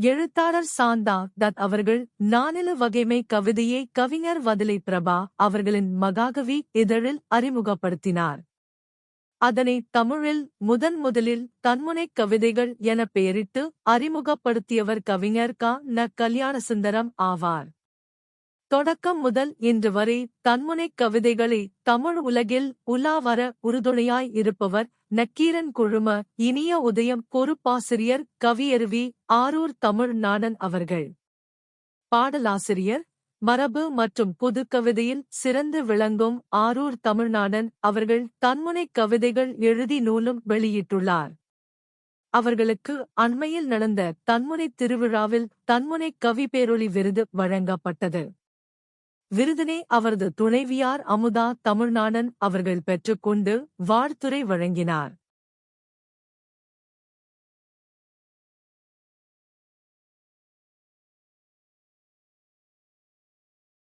எழுத்தாளர் சாந்தா தத் அவர்கள் நானில வகைமை கவிதையை கவிஞர் வதிலை பிரபா அவர்களின் மகாகவி இதழில் அறிமுகப்படுத்தினார். அதனை தமிழில் முதன் முதலில் தன்முனைக் கவிதைகள் என பெயரிட்டு அறிமுகப்படுத்தியவர் கவிஞர் க. ந. கல்யாணசுந்தரம் ஆவார். தொடக்கம் முதல் இன்று வரை தன்முனைக் கவிதைகளை தமிழ் உலகில் உலாவர உறுதுணையாய் இருப்பவர் நக்கீரன் குழும இனிய உதயம் பொறுப்பாசிரியர் கவியருவி ஆரூர் தமிழ் நாடன் அவர்கள். பாடலாசிரியர் மரபு மற்றும் புது கவிதையில் சிறந்து விளங்கும் ஆரூர் தமிழ்நாடன் அவர்கள் தன்முனைக் கவிதைகள் எழுதி நூலும் வெளியிட்டுள்ளார். அவர்களுக்கு அண்மையில் நடந்த தன்முனை திருவிழாவில் தன்முனை கவி பேரொளி விருது வழங்கப்பட்டது. விருதினை அவரது துணைவியார் அமுதா தமிழ்நாடன் அவர்கள் பெற்றுக்கொண்டு வாழ்த்துரை வழங்கினார்.